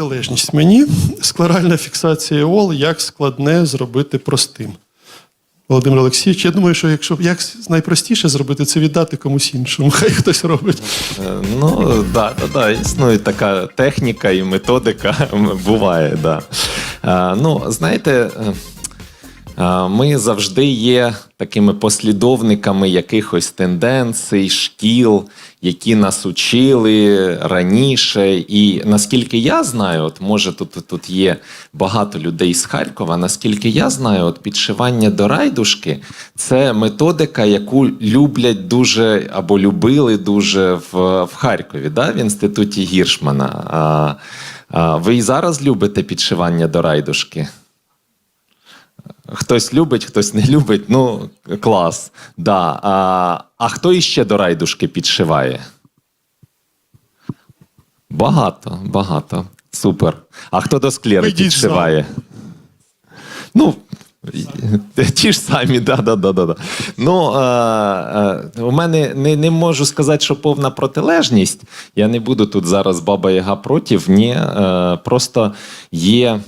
Залежність мені склеральна фіксація ОЛ, як складне зробити простим. Володимир Олексійович, я думаю, що якщо як найпростіше зробити, це віддати комусь іншому. Хай хтось робить. Е, Ну, да, да, да, існує така техніка і методика буває, да. Е, Ну, знаєте, е, ми завжди є такими послідовниками якихось тенденцій, шкіл, які нас учили раніше. І наскільки я знаю, от може тут, тут є багато людей з Харкова. Наскільки я знаю, от підшивання до райдушки це методика, яку люблять дуже або любили дуже в, в Харкові, да, в інституті Гіршмана. А, а, ви і зараз любите підшивання до райдушки? Хтось любить, хтось не любить. Ну, клас. Да. А, а хто іще до райдушки підшиває? Багато, багато. Супер. А хто до склери підшиває? Ну, ті ж самі, да, да, да, да. да. Ну, е, е, у мене не, не можу сказати, що повна протилежність. Я не буду тут зараз баба Яга проти. Ні, е, просто є.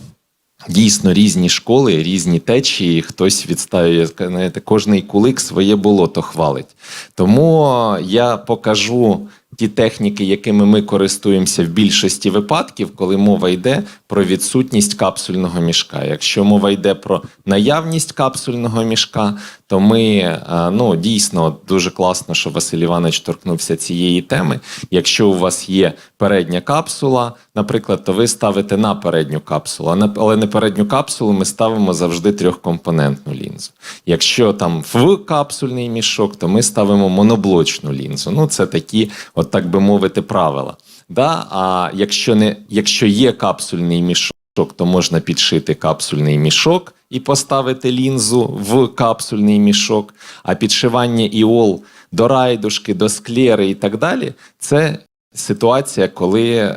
Дійсно, різні школи, різні течії. Хтось відставить, знаєте, кожний кулик своє болото хвалить. Тому я покажу ті техніки, якими ми користуємося в більшості випадків, коли мова йде про відсутність капсульного мішка. Якщо мова йде про наявність капсульного мішка, то ми е, ну дійсно дуже класно, що Василь Іванович торкнувся цієї теми. Якщо у вас є передня капсула, наприклад, то ви ставите на передню капсулу, але на передню капсулу ми ставимо завжди трьохкомпонентну лінзу. Якщо там в капсульний мішок, то ми ставимо моноблочну лінзу. Ну, це такі, от так би мовити, правила. Да? А якщо не якщо є капсульний мішок, то можна підшити капсульний мішок і поставити лінзу в капсульний мішок. А підшивання іол до райдушки, до склери і так далі це ситуація, коли е,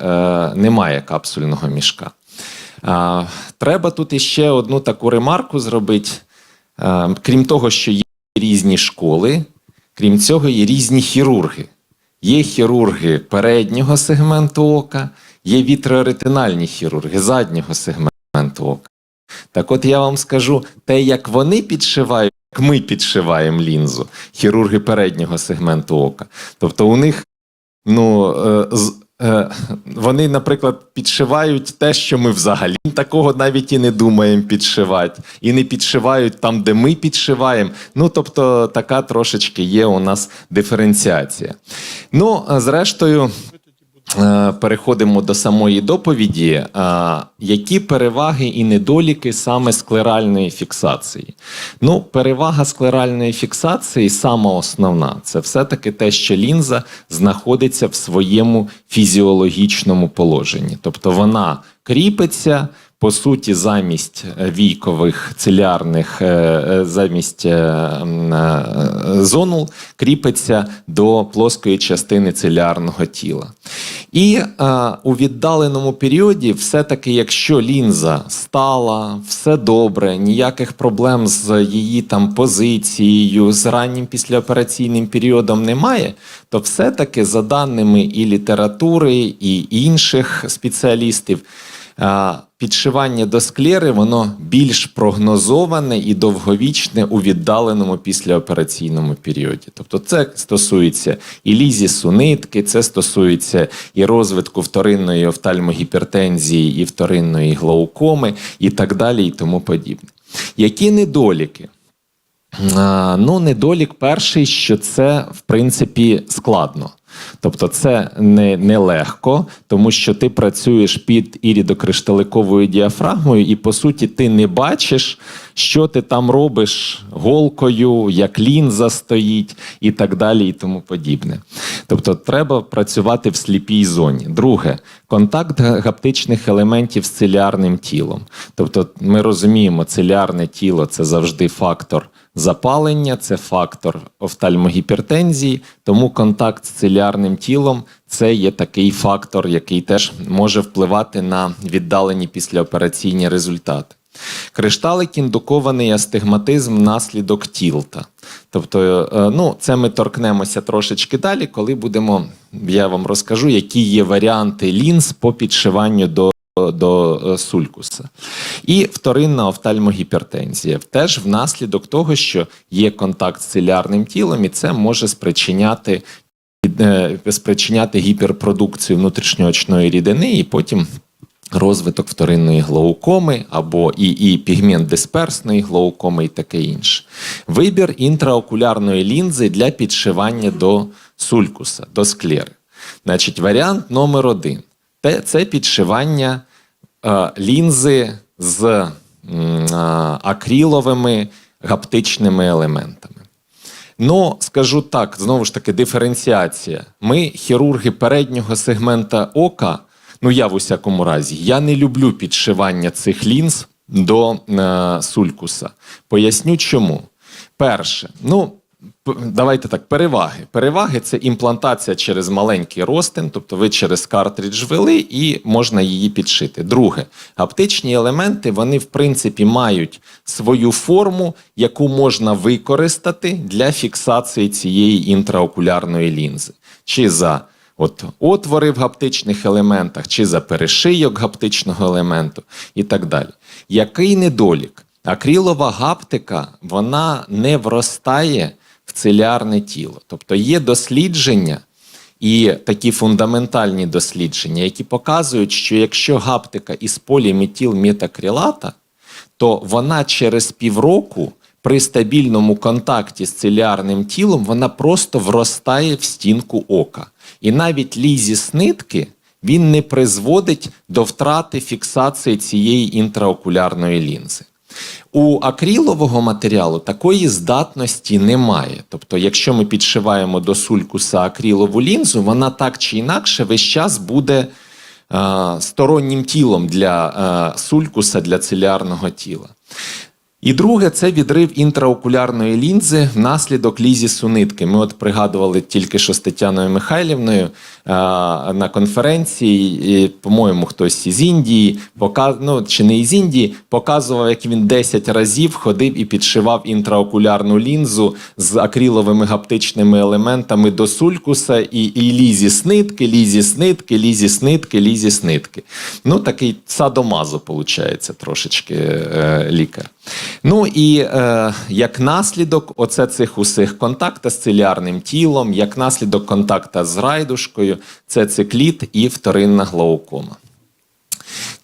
немає капсульного мішка. А, треба тут іще одну таку ремарку зробити. Е, крім того, що є різні школи, крім цього, є різні хірурги. Є хірурги переднього сегменту ока, є вітреоретинальні хірурги заднього сегменту ока. Так от я вам скажу, те, як вони підшивають, як ми підшиваємо лінзу, хірурги переднього сегменту ока. Тобто у них ну, е, е, вони, наприклад, підшивають те, що ми взагалі такого навіть і не думаємо підшивати, і не підшивають там, де ми підшиваємо. Ну, тобто, така трошечки є у нас диференціація. Ну, зрештою. Е, Переходимо до самої доповіді. Е, Які переваги і недоліки саме склеральної фіксації? Ну, перевага склеральної фіксації, сама основна, це все-таки те, що лінза знаходиться в своєму фізіологічному положенні. Тобто вона кріпиться. По суті, замість е, війкових цилярних, е, е, замість зонул кріпиться до плоскої частини цилярного тіла. І у віддаленому періоді, все-таки, якщо лінза стала, все добре, ніяких проблем з її там позицією, з раннім післяопераційним періодом немає, то все-таки за даними і літератури, і інших спеціалістів. Підшивання до склери воно більш прогнозоване і довговічне у віддаленому післяопераційному періоді. Тобто, це стосується і лізісу нитки, це стосується і розвитку вторинної офтальмогіпертензії, і вторинної глаукоми, і так далі, і тому подібне. Які недоліки? А, Ну, недолік перший, що це в принципі складно. Тобто, це не, не легко, тому що ти працюєш під ірідокришталиковою діафрагмою, і по суті ти не бачиш, що ти там робиш голкою, як лінза стоїть, і так далі, і тому подібне. Тобто, треба працювати в сліпій зоні. Друге, контакт гаптичних елементів з цилярним тілом. Тобто, ми розуміємо, цилярне тіло це завжди фактор запалення, це фактор офтальмогіпертензії, тому контакт з цилярним тілом це є такий фактор, який теж може впливати на віддалені післяопераційні результати. Кришталик індукований астигматизм внаслідок тілта. Тобто, е, ну, це ми торкнемося трошечки далі, коли будемо, я вам розкажу, які є варіанти лінз по підшиванню до до, е, сулькуса. І вторинна офтальмогіпертензія теж внаслідок того, що є контакт з цилярним тілом, і це може спричиняти, е, спричиняти гіперпродукцію внутрішньоочної рідини, і потім розвиток вторинної глаукоми або і, і пігмент дисперсної глаукоми і таке інше. Вибір інтраокулярної лінзи для підшивання до сулькуса, до склери. Значить, варіант номер один це підшивання лінзи з е, акриловими гаптичними елементами. Ну, скажу так, знову ж таки, диференціація. Ми, хірурги переднього сегмента ока, ну я в усякому разі, я не люблю підшивання цих лінз до е, сулькуса. Поясню чому. Перше, ну. Давайте так, переваги. Переваги це імплантація через маленький ростин, тобто ви через картридж ввели і можна її підшити. Друге, оптичні елементи вони в принципі мають свою форму, яку можна використати для фіксації цієї інтраокулярної лінзи. Чи за от отвори в гаптичних елементах, чи за перешийок гаптичного елементу, і так далі. Який недолік? Акрилова гаптика вона не вростає в целярне тіло. Тобто є дослідження і такі фундаментальні дослідження, які показують, що якщо гаптика із поліметилметакрилата, то вона через півроку при стабільному контакті з цилярним тілом вона просто вростає в стінку ока. І навіть лізіс нитки він не призводить до втрати фіксації цієї інтраокулярної лінзи. У акрилового матеріалу такої здатності немає. Тобто, якщо ми підшиваємо до сулькуса акрилову лінзу, вона так чи інакше весь час буде е, стороннім тілом для е, сулькуса, для цилярного тіла. І друге, це відрив інтраокулярної лінзи внаслідок лізісу нитки. Ми от пригадували тільки що з Тетяною Михайлівною на конференції, по-моєму, хтось із Індії, пока... ну, чи не із Індії, показував, як він 10 разів ходив і підшивав інтраокулярну лінзу з акриловими гаптичними елементами до сулькуса, і, і лізіс нитки, лізіс нитки, лізіс нитки, лізіс нитки. Ну, такий садомазо, виходить, трошечки е, лікар. Ну і е, як наслідок оце цих усіх контакта з цилярним тілом, як наслідок контакта з райдушкою, це цикліт і вторинна глаукома.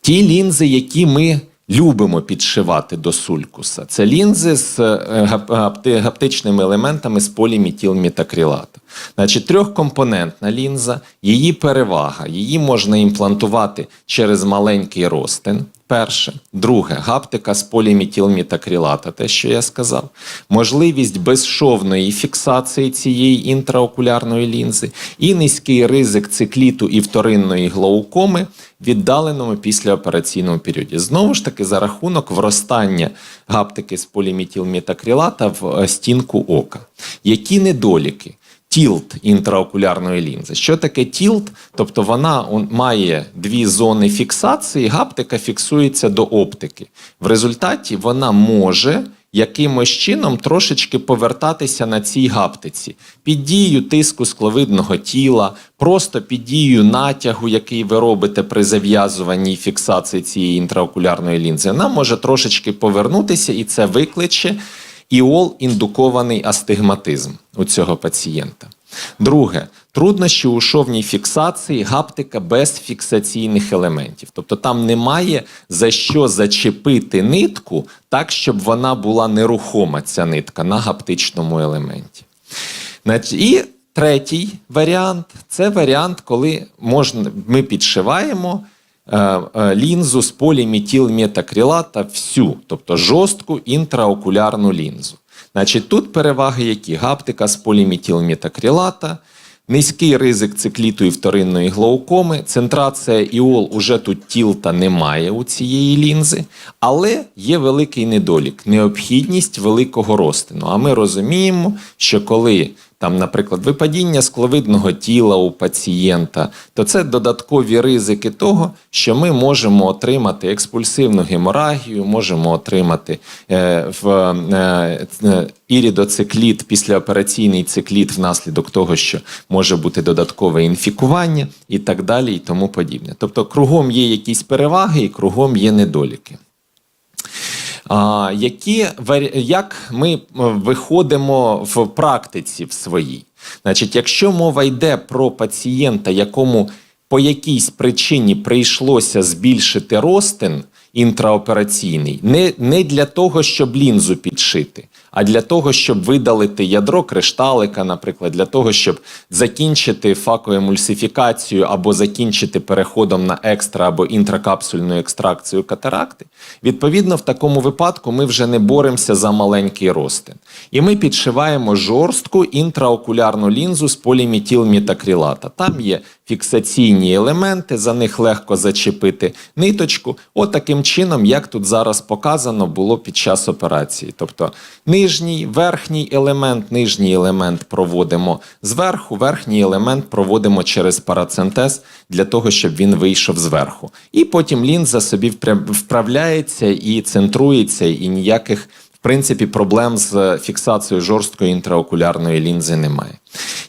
Ті лінзи, які ми любимо підшивати до сулькуса, це лінзи з е, гап- гапти- гаптичними елементами з поліметилметакрилату. Значить, трьохкомпонентна лінза, її перевага, її можна імплантувати через маленький ростин. Перше, друге, гаптика з поліметилметакрилата, те, що я сказав, можливість безшовної фіксації цієї інтраокулярної лінзи і низький ризик цикліту і вторинної глаукоми в віддаленому післяопераційному періоді. Знову ж таки, за рахунок вростання гаптики з поліметилметакрилата в стінку ока. Які недоліки? Тілт інтраокулярної лінзи. Що таке тілт? Тобто вона має дві зони фіксації, гаптика фіксується до оптики. В результаті вона може якимось чином трошечки повертатися на цій гаптиці під дією тиску скловидного тіла, просто під дією натягу, який ви робите при зав'язуванні фіксації цієї інтраокулярної лінзи. Вона може трошечки повернутися, і це викличе іол індукований астигматизм у цього пацієнта. Друге, труднощі у шовній фіксації гаптика без фіксаційних елементів. Тобто там немає за що зачепити нитку так, щоб вона була нерухома, ця нитка на гаптичному елементі. І третій варіант це варіант, коли можна, ми підшиваємо лінзу з поліметилметакрилата всю, тобто жорстку інтраокулярну лінзу. Значить, тут переваги які? Гаптика з поліметилметакрилата, низький ризик цикліту і вторинної глаукоми, центрація іол уже тут тілта немає у цієї лінзи, але є великий недолік необхідність великого розтину. А ми розуміємо, що коли там, наприклад, випадіння скловидного тіла у пацієнта, то це додаткові ризики того, що ми можемо отримати експульсивну геморагію, можемо отримати е, в е, е, ірідоцикліт, післяопераційний цикліт внаслідок того, що може бути додаткове інфікування і так далі, і тому подібне. Тобто, кругом є якісь переваги і кругом є недоліки. Які, як ми е, виходимо в практиці в своїй? Значить, якщо мова йде про пацієнта, якому по якійсь причині прийшлося збільшити розтин інтраопераційний, не, не для того, щоб лінзу підшити, а для того, щоб видалити ядро кришталика, наприклад, для того, щоб закінчити факоемульсифікацію або закінчити переходом на екстра або інтракапсульну екстракцію катаракти. Відповідно, в такому випадку ми вже не боремося за маленький розтин. І ми підшиваємо жорстку інтраокулярну лінзу з поліметілметакрилата. Там є фіксаційні елементи, за них легко зачепити ниточку. Отаким чином, як тут зараз показано, було під час операції. Тобто нижній, верхній елемент, нижній елемент проводимо зверху, верхній елемент проводимо через парацентез для того, щоб він вийшов зверху. І потім лінза собі вправляється і центрується, і ніяких. В принципі, проблем з фіксацією жорсткої інтраокулярної лінзи немає.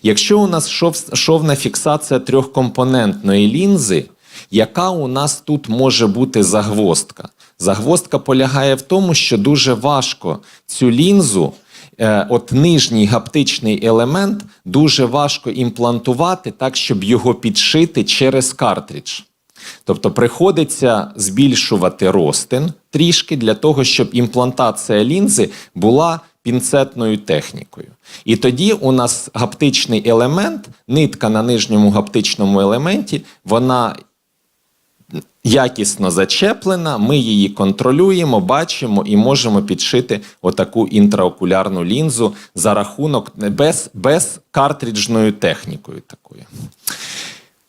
Якщо у нас шов, шовна фіксація трьохкомпонентної лінзи, яка у нас тут може бути загвоздка? Загвоздка полягає в тому, що дуже важко цю лінзу, е, от нижній гаптичний елемент, дуже важко імплантувати так, щоб його підшити через картридж. Тобто приходиться збільшувати розтин трішки для того, щоб імплантація лінзи була пінцетною технікою. І тоді у нас гаптичний елемент, нитка на нижньому гаптичному елементі, вона якісно зачеплена, ми її контролюємо, бачимо і можемо підшити отаку інтраокулярну лінзу за рахунок без, без картриджною технікою такою.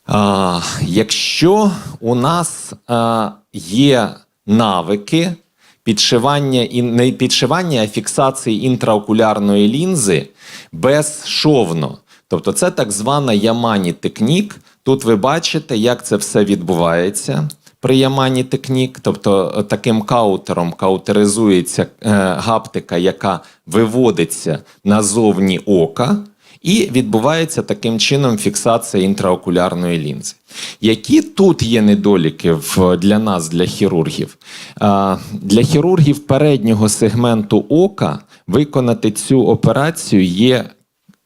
А, якщо у нас а, є навики підшивання і не підшивання, а фіксації інтраокулярної лінзи безшовно, тобто це так звана ямані технік. Тут ви бачите, як це все відбувається. При ямані технік, тобто е, таким каутером каутеризується е, гаптика, яка виводиться назовні ока, і відбувається таким чином фіксація інтраокулярної лінзи. Які тут є недоліки для нас, для хірургів? Для хірургів переднього сегменту ока виконати цю операцію є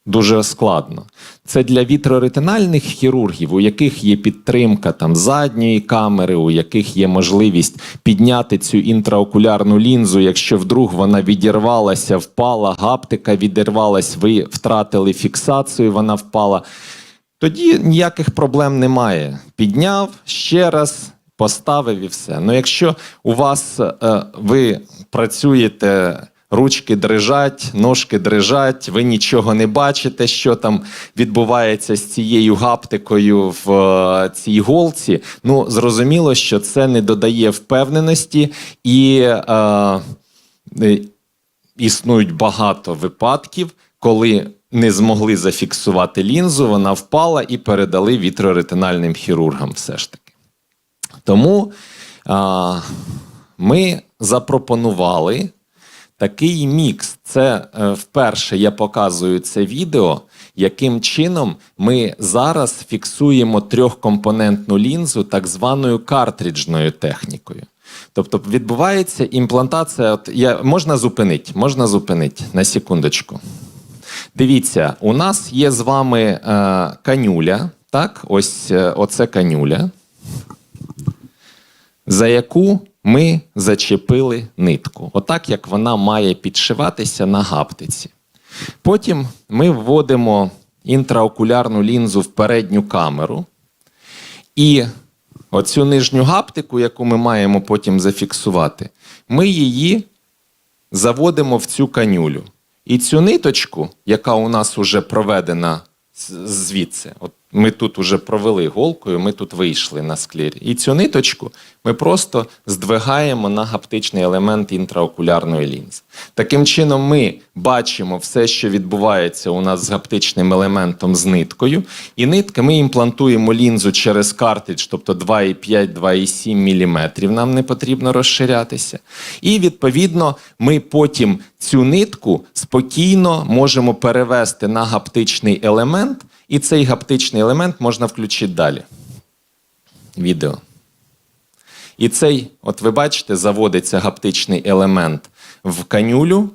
дуже складно. Це для вітроретинальних хірургів, у яких є підтримка там задньої камери, у яких є можливість підняти цю інтраокулярну лінзу, якщо вдруг вона відірвалася, впала, гаптика відірвалась, ви втратили фіксацію, вона впала. Тоді ніяких проблем немає. Підняв ще раз. Поставив і все. Ну, якщо у вас е, ви працюєте ручки дрижать, ножки дрижать, ви нічого не бачите, що там відбувається з цією гаптикою в е, цій голці. Ну, зрозуміло, що це не додає впевненості і е, е, існують багато випадків, коли не змогли зафіксувати лінзу, вона впала і передали вітроретинальним хірургам все ж таки. Тому а, ми запропонували такий мікс. Це е, вперше я показую це відео, яким чином ми зараз фіксуємо трьохкомпонентну лінзу так званою картриджною технікою. Тобто відбувається імплантація. От я, можна зупинити, можна зупинити на секундочку. Дивіться, у нас є з вами е, канюля. Так, ось е, оце канюля, за яку ми зачепили нитку, отак як вона має підшиватися на гаптиці. Потім ми вводимо інтраокулярну лінзу в передню камеру. І оцю нижню гаптику, яку ми маємо потім зафіксувати, ми її заводимо в цю канюлю. І цю ниточку, яка у нас вже проведена звідси, от ми тут уже провели голкою, ми тут вийшли на склері. І цю ниточку ми просто здвигаємо на гаптичний елемент інтраокулярної лінзи. Таким чином, ми бачимо все, що відбувається у нас з гаптичним елементом з ниткою. І нитки ми імплантуємо лінзу через картридж, тобто 2,5-2,7 мм. Нам не потрібно розширятися. І відповідно ми потім цю нитку спокійно можемо перевести на гаптичний елемент, і цей гаптичний елемент можна включити далі. Відео. І цей, от ви бачите, заводиться гаптичний елемент в канюлю,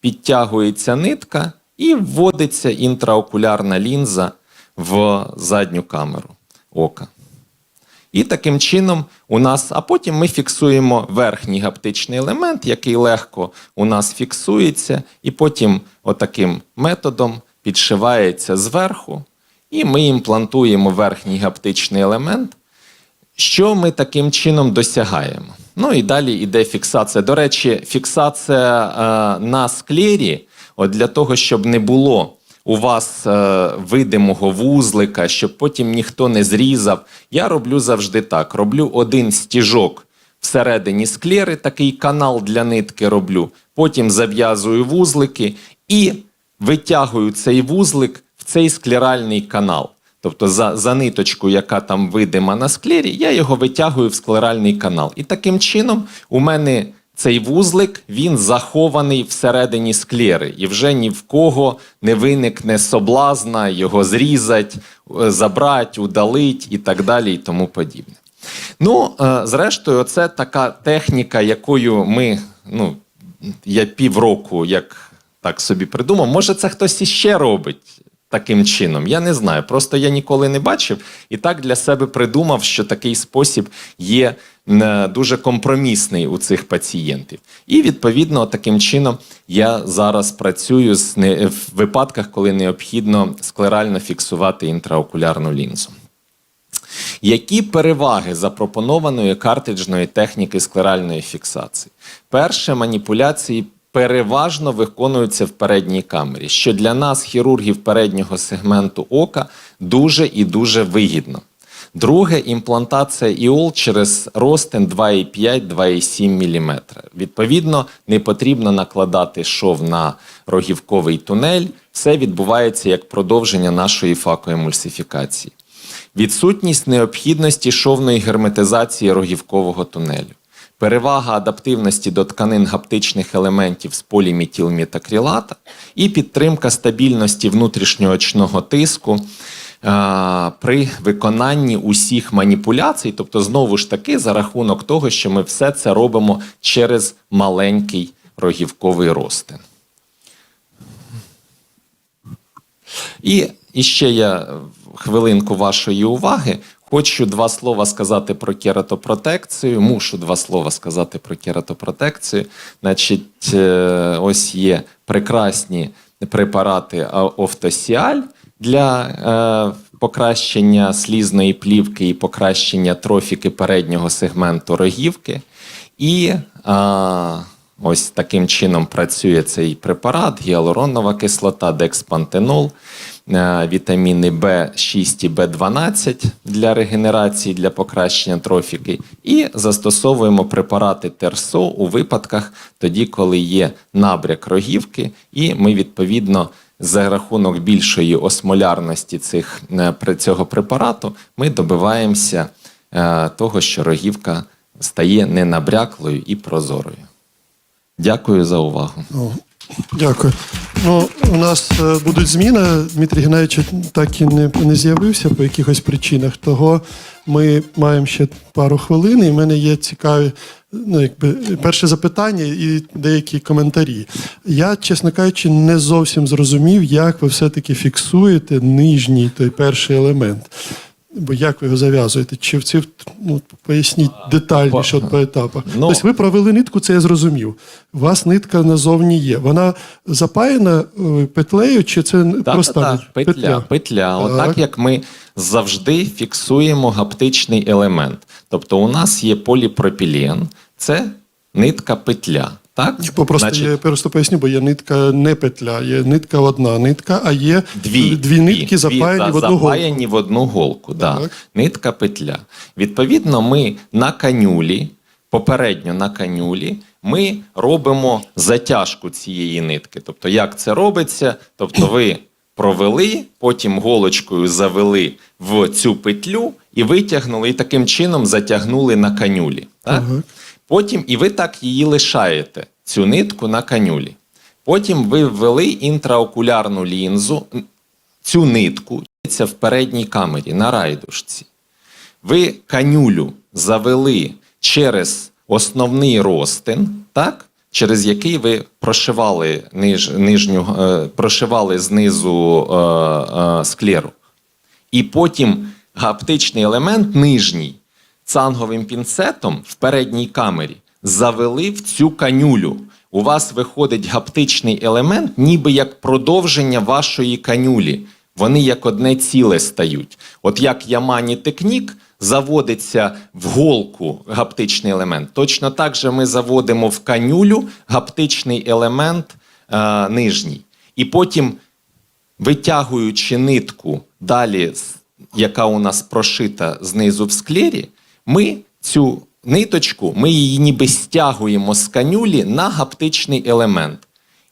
підтягується нитка і вводиться інтраокулярна лінза в задню камеру ока. І таким чином у нас, а потім ми фіксуємо верхній гаптичний елемент, який легко у нас фіксується, і потім отаким методом підшивається зверху, і ми імплантуємо верхній гаптичний елемент. Що ми таким чином досягаємо? Ну і далі йде фіксація. До речі, фіксація е, на склері, от для того, щоб не було у вас е, видимого вузлика, щоб потім ніхто не зрізав. Я роблю завжди так: роблю один стіжок всередині склери, такий канал для нитки роблю. Потім зав'язую вузлики і витягую цей вузлик в цей склеральний канал. Тобто за, за ниточку, яка там видима на склері, я його витягую в склеральний канал. І таким чином у мене цей вузлик він захований всередині склери, і вже ні в кого не виникне соблазна його зрізать, е, забрать, удалить і так далі, і тому подібне. Ну, е, зрештою, це така техніка, якою ми, ну, я півроку як так собі придумав. Може, це хтось іще робить таким чином. Я не знаю. Просто я ніколи не бачив і так для себе придумав, що такий спосіб є е, дуже компромісний у цих пацієнтів. І відповідно, таким чином я зараз працюю в випадках, коли необхідно склерально фіксувати інтраокулярну лінзу. Які переваги запропонованої картриджної техніки склеральної фіксації? Перше, маніпуляції переважно виконуються в передній камері, що для нас, хірургів переднього сегменту ока, дуже і дуже вигідно. Друге, імплантація іол через розтин 2,5-2,7 мм. Відповідно, не потрібно накладати шов на рогівковий тунель. Все відбувається як продовження нашої факоемульсифікації. Відсутність необхідності шовної герметизації рогівкового тунелю. Перевага адаптивності до тканин гаптичних елементів з поліметилметакрилата і підтримка стабільності внутрішньоочного тиску при виконанні усіх маніпуляцій, тобто, знову ж таки, за рахунок того, що ми все це робимо через маленький рогівковий розтин. І, і ще я хвилинку вашої уваги. Хочу два слова сказати про кератопротекцію. Мушу два слова сказати про кератопротекцію. Значить, е, ось є прекрасні препарати Офтосіаль для е, покращення слізної плівки і покращення трофіки переднього сегменту рогівки. І а, ось таким чином працює цей препарат: гіалуронова кислота, декспантенол, е, вітаміни В6 і В12 для регенерації, для покращення трофіки. І застосовуємо препарати Терсо у випадках тоді, коли є набряк рогівки, і ми відповідно. За рахунок більшої осмолярності цих, е, цього препарату ми добиваємося е, того, що рогівка стає ненабряклою і прозорою. Дякую за увагу. Дякую. Ну, у нас е, будуть зміни. Дмитрій Геннадійович так і не, не з'явився по якихось причинах. Того ми маємо ще пару хвилин, і в мене є цікаві ну, якби, перше запитання і деякі коментарі. Я, чесно кажучи, не зовсім зрозумів, як ви все-таки фіксуєте нижній той перший елемент. Бо як ви його зав'язуєте? Чи в ці ну, поясніть детальніше от по етапах? Ну- тобто ви провели нитку, це я зрозумів. У вас нитка назовні є. Вона запаяна е, петлею, чи це Так, проста так, нитка? петля. петля. Отак, Так. як ми завжди фіксуємо гаптичний елемент. Тобто, у нас є поліпропілен, це нитка петля. Так? Бо просто Значить, є, просто поясню, бо є нитка не петля, є нитка одна нитка, а є Дві, дві нитки запаяні за- в одну запаяні в одну голку. Да. Так. Нитка петля. Відповідно, ми на канюлі, попередньо на канюлі, ми робимо затяжку цієї нитки. Тобто, як це робиться? Тобто, ви провели, потім голочкою завели в цю петлю і витягнули, і таким чином затягнули на канюлі. Так? Ага. Потім і ви так її лишаєте, цю нитку на канюлі. Потім ви ввели інтраокулярну лінзу, цю нитку це в передній камері на райдушці. Ви канюлю завели через основний ростин, так? через який ви прошивали, ниж, нижню, е, прошивали знизу е, е, склеру. І потім гаптичний елемент нижній цанговим пінцетом в передній камері завели в цю канюлю. У вас виходить гаптичний елемент, ніби як продовження вашої канюлі. Вони як одне ціле стають. От як Ямані технік заводиться в голку гаптичний елемент, точно так же ми заводимо в канюлю гаптичний елемент е, нижній. І потім витягуючи нитку далі, яка у нас прошита знизу в склері, ми цю ниточку, ми її ніби стягуємо з канюлі на гаптичний елемент.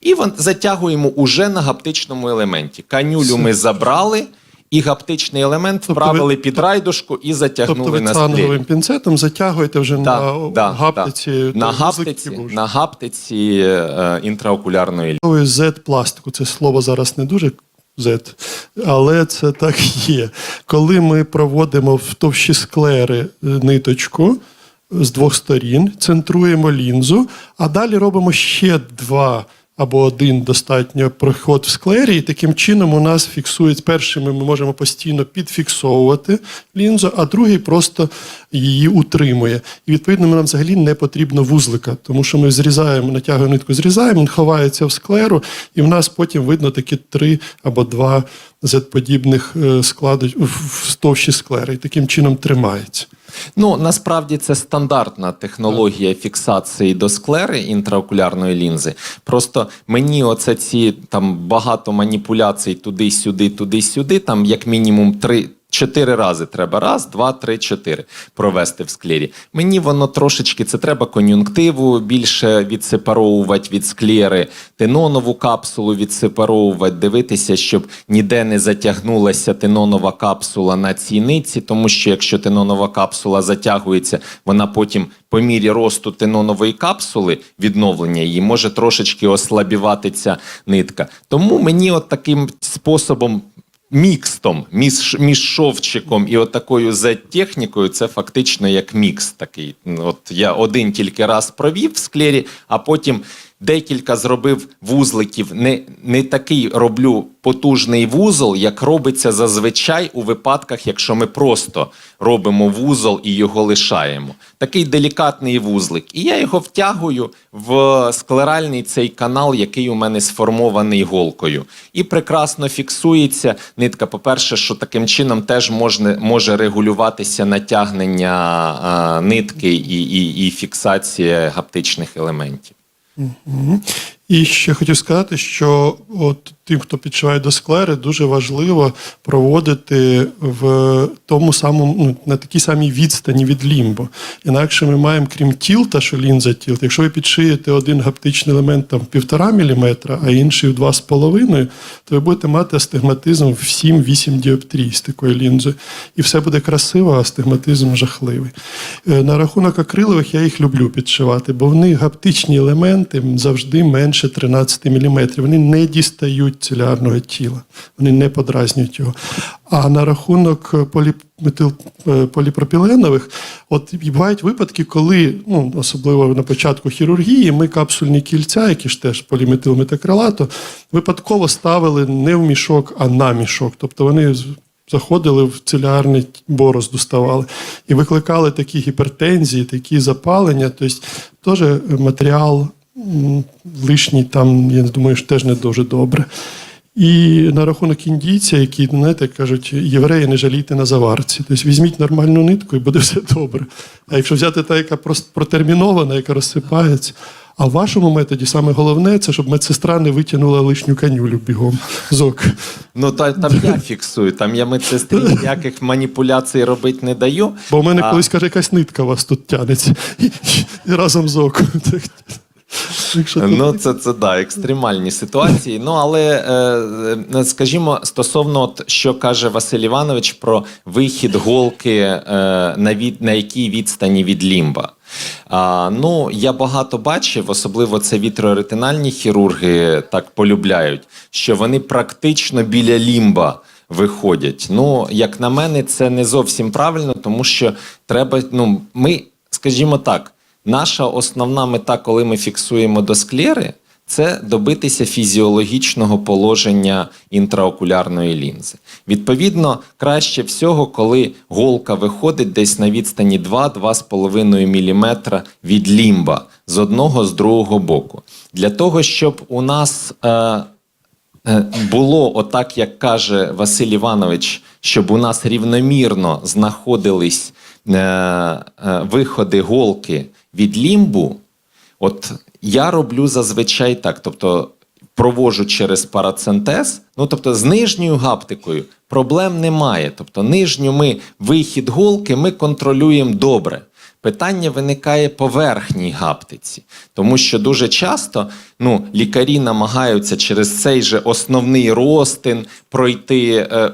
І затягуємо уже на гаптичному елементі. Канюлю ми забрали, і гаптичний елемент Тобто ви- вправили під райдушку і затягнули Тобто ви на цанговим пінцетом затягуєте вже Так, на да, гаптиці. да. на гаптиці, на гаптиці е, інтраокулярної Використовую Z-пластику. Це слово зараз не дуже Z, але це так є. Коли ми проводимо в товщі склери е, ниточку з двох сторін, центруємо лінзу, а далі робимо ще два. Або один достатньо проход в склері, і таким чином у нас фіксують першими. Ми можемо постійно підфіксовувати лінзу, а другий просто її утримує. І відповідно нам взагалі не потрібно вузлика, тому що ми зрізаємо, натягуємо нитку, зрізаємо, він ховається в склеру, і в нас потім видно такі три або два Z-подібних е, в в товщі склери, і таким чином тримається. Ну насправді це стандартна технологія фіксації до склери інтраокулярної лінзи. Просто мені оце ці там багато маніпуляцій туди-сюди, туди-сюди, там як мінімум три. Чотири рази треба. Раз, два, три, чотири провести в склері. Мені воно трошечки це треба кон'юнктиву більше відсепаровувати від склери, тенонову капсулу відсепаровувати, дивитися, щоб ніде не затягнулася тенонова капсула на цій нитці, тому що якщо тенонова капсула затягується, вона потім по мірі росту тенонової капсули, відновлення її, може трошечки ослабівати ця нитка. Тому мені от таким способом. Мікстом між, між шовчиком і от такою Z-технікою це фактично як мікс такий. От я один тільки раз провів в склері, а потім декілька зробив вузликів. Не, не такий роблю потужний вузол, як робиться зазвичай у випадках, якщо ми просто робимо вузол і його лишаємо. Такий делікатний вузлик. І я його втягую в склеральний цей канал, який у мене сформований голкою. І прекрасно фіксується нитка. По-перше, що таким чином теж можна, може регулюватися натягнення а, нитки і, і, і фіксація гаптичних елементів. 嗯嗯。І ще хотів сказати, що от тим, хто підшиває до склери, дуже важливо проводити в тому самому ну, на такій самій відстані від лімбу. Інакше ми маємо, крім тілта, що лінза тілт, якщо ви підшиєте один гаптичний елемент там півтора міліметра, а інший в два з половиною, то ви будете мати астигматизм в 7-8 діоптрій з такою лінзою. І все буде красиво, а астигматизм жахливий. Е, На рахунок акрилових я їх люблю підшивати, бо в них гаптичні елементи завжди менше 13 мм. Вони не дістають целюлярного тіла, вони не подразнюють його. А на рахунок поліметил, е, поліпропіленових, от бувають випадки, коли, ну, особливо на початку хірургії, ми капсульні кільця, які ж теж поліметилметакрилату, випадково ставили не в мішок, а на мішок. Тобто вони заходили в целюлярний борозду ставали і викликали такі гіпертензії, такі запалення. Тобто теж матеріал лишній там, я думаю, що теж не дуже добре. І на рахунок індійця, які знаєте, кажуть, євреї не жалійте на заварці. Тобто візьміть нормальну нитку і буде все добре. А якщо взяти та, яка протермінована, яка розсипається. А в вашому методі саме головне це щоб медсестра не витягнула лишню канюлю бігом з ока. Ну, та, там я фіксую, там я медсестрі ніяких маніпуляцій робити не даю. Бо в мене А- колись каже, якась нитка у вас тут тянеться і, і разом з оком. Ну, це, це да, екстремальні ситуації. Ну, але е, е, скажімо, стосовно, от, що каже Василь Іванович про вихід голки е, на, від, на якій відстані від лімба. А, ну, я багато бачив, особливо це вітроретинальні хірурги так полюбляють, що вони практично біля лімба виходять. Ну, як на мене, це не зовсім правильно, тому що треба. Ну, ми, скажімо так, наша основна мета, коли ми фіксуємо до склери, це добитися фізіологічного положення інтраокулярної лінзи. Відповідно, краще всього, коли голка виходить десь на відстані 2-2,5 мм від лімба з одного з другого боку. Для того, щоб у нас е, Е, було отак, як каже Василь Іванович, щоб у нас рівномірно знаходились е, е, виходи голки від лімбу. От я роблю зазвичай так, тобто провожу через парацентез, ну тобто з нижньою гаптикою проблем немає. Тобто нижню ми вихід голки ми контролюємо добре. Питання виникає по верхній гаптиці, тому що дуже часто ну, лікарі намагаються через цей же основний розтин пройти, е,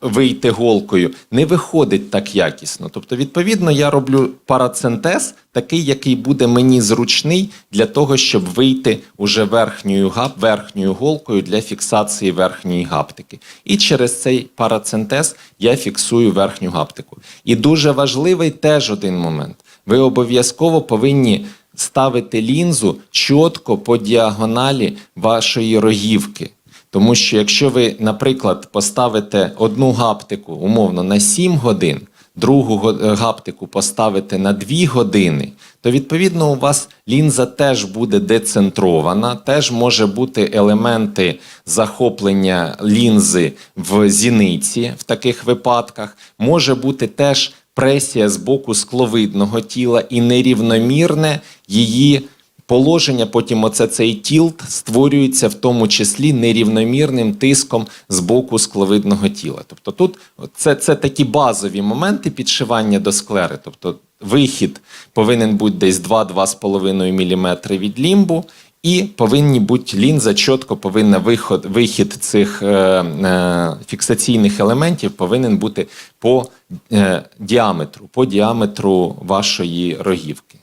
вийти голкою. Не виходить так якісно. Тобто, відповідно, я роблю парацентез, такий, який буде мені зручний для того, щоб вийти уже верхньою, гап, верхньою голкою для фіксації верхньої гаптики. І через цей парацентез я фіксую верхню гаптику. І дуже важливий теж один момент. Ви обов'язково повинні ставити лінзу чітко по діагоналі вашої рогівки. Тому що якщо ви, наприклад, поставите одну гаптику умовно на 7 годин, другу е, гаптику поставите на 2 години, то відповідно у вас лінза теж буде децентрована, теж може бути елементи захоплення лінзи в зіниці в таких випадках, може бути теж пресія з боку скловидного тіла і нерівномірне її положення. Потім оце цей тілт створюється в тому числі нерівномірним тиском з боку скловидного тіла. Тобто тут це, це такі базові моменти підшивання до склери. Тобто вихід повинен бути десь 2-2,5 мм від лімбу. І повинні бути лінза чітко повинна виход, вихід цих е, е, фіксаційних елементів повинен бути по е, діаметру, по діаметру вашої рогівки.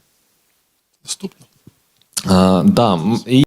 Наступно. Е, да, і